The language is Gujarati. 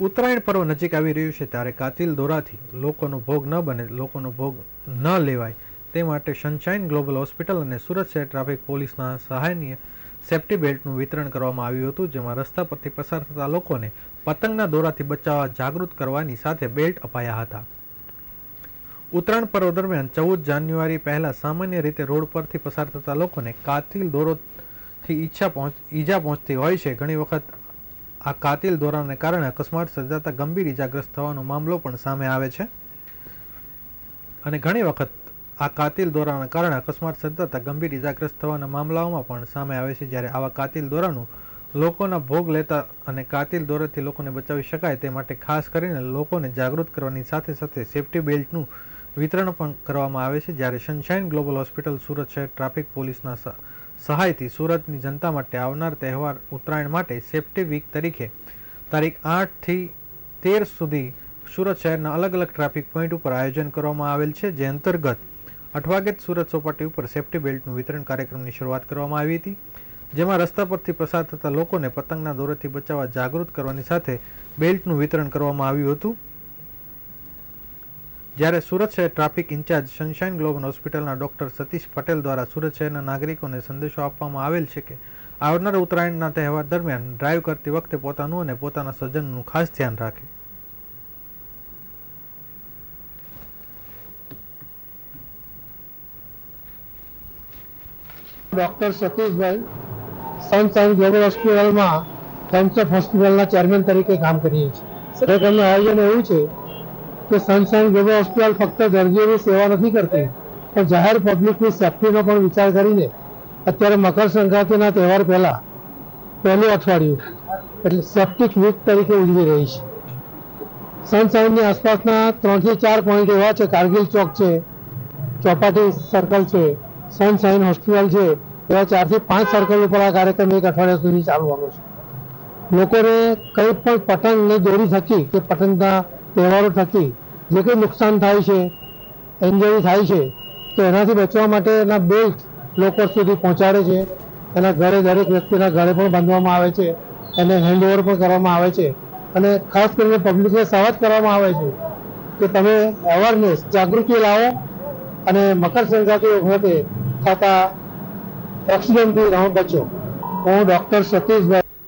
ઉત્તરાયણ પર્વ નજીક આવી રહ્યું છે ત્યારે કાતિલ દોરાથી લોકોનો ભોગ ન બને, લોકોનો ભોગ ન લેવાય. તે માટે સનશાઇન ગ્લોબલ હોસ્પિટલ અને સુરત શહેર ટ્રાફિક પોલીસના સહાયની સેફ્ટી બેલ્ટનું વિતરણ કરવામાં આવ્યું હતું, જેમાં રસ્તા પરથી પસાર થતા લોકોને પતંગના દોરાથી બચાવવા જાગૃત કરવાની સાથે બેલ્ટ અપાયા હતા. ઉત્તરાયણ પર્વ દરમિયાન ચૌદ જાન્યુઆરી પહેલા સામાન્ય રીતે રોડ પરથી પસાર થતા લોકોને કાતિલ દોરોથી ઈચ્છા પહોંચ, ઈજા પહોંચતી હોય છે. ઘણી વખત આ કાતિલ દોરાને કારણે અકસ્માત સર્જાતા ગંભીર ઈજાગ્રસ્ત થવાનો મામલો પણ સામે આવે છે. અને ઘણી વખત આ કાતિલ દોરાના કારણે અકસ્માત સર્જાતા ગંભીર ઈજાગ્રસ્ત થવાના મામલાઓમાં પણ સામે આવે છે. જ્યારે આવા કાતિલ દોરાનું લોકોના ભોગ લેતા અને કાતિલ દોરાથી લોકોને બચાવી શકાય તે માટે ખાસ કરીને લોકોને જાગૃત કરવાની સાથે સાથે સેફટી બેલ્ટનું વિતરણ પણ કરવામાં આવે છે. જ્યારે સનશાઇન ગ્લોબલ હોસ્પિટલ સુરત શહેર ટ્રાફિક પોલીસના સહાયથી સુરતની જનતા માટે આવનાર તહેવાર ઉત્તરાયણ માટે સેફ્ટી વીક તરીકે તારીખ આઠથી તેર સુધી સુરત શહેરના અલગ અલગ ટ્રાફિક પોઈન્ટ ઉપર આયોજન કરવામાં આવેલ છે, જે અંતર્ગત અઠવાગેત સુરત ચોપાટી ઉપર સેફ્ટી બેલ્ટનું વિતરણ કાર્યક્રમની શરૂઆત કરવામાં આવી હતી, જેમાં રસ્તા પરથી પસાર થતા લોકોને પતંગના દોરથી બચાવવા જાગૃત કરવાની સાથે બેલ્ટનું વિતરણ કરવામાં આવ્યું હતું. જ્યારે સુરત શહેર ટ્રાફિક ઇન્ચાર્જ સનશાઇન ગ્લોબલ હોસ્પિટલના ડોક્ટર સતીશ પટેલ દ્વારા સુરત શહેરના નાગરિકોને સંદેશો આપવામાં આવેલ છે કે આવનાર ઉત્તરાયણના તહેવાર દરમિયાન ડ્રાઈવ કરતી વખતે પોતાનું અને પોતાના સ્વજનનું ખાસ ધ્યાન રાખે. ડોક્ટર સતીશભાઈ સનશાઇન ગ્લોબલ હોસ્પિટલમાં કેન્સર હોસ્પિટલના ચેરમેન તરીકે કામ કરીએ છીએ. આયોજન એવું છે કે સનશાઇન ગ્લોબલ હોસ્પિટલ ફક્ત દર્દીઓની સેવા નથી કરતી, પણ જાહેર પબ્લિકની સેફ્ટીનો પણ વિચાર કરીને અત્યારે મકર સંક્રાંતિના તહેવાર પહેલા, પહેલું અઠવાડિયું, એટલે સેપ્ટિક વીક તરીકે ઉજવી રહી છે. સનશાઇનની આસપાસના ત્રણથી ચાર પોઈન્ટ એવા છે, કારગિલ ચોક છે, ચોપાટી સર્કલ છે સનશાઇન હોસ્પિટલ છે, એવા ચારથી પાંચ સર્કલ ઉપર આ કાર્યક્રમ એક અઠવાડિયા સુધી ચાલવાનો છે. લોકોને કંઈ પણ પતંગ ને દોરી થકી કે પતંગના તહેવારો થકી જે કંઈ નુકસાન થાય છે ઇન્જરી થાય છે, તો એનાથી બચવા માટેના બેલ્ટ લોકો સુધી પહોંચાડે છે. એના ઘરે દરેક વ્યક્તિના ઘરે પણ બાંધવામાં આવે છે. એને હેન્ડઓવર પણ કરવામાં આવે છે. અને ખાસ કરીને પબ્લિકને સાવધ કરવામાં આવે છે કે તમે અવેરનેસ જાગૃતિ લાવો અને મકર સંક્રાંતિ વખતે થતા એક્સિડન્ટથી બચો. હું ડૉક્ટર સતીશભાઈ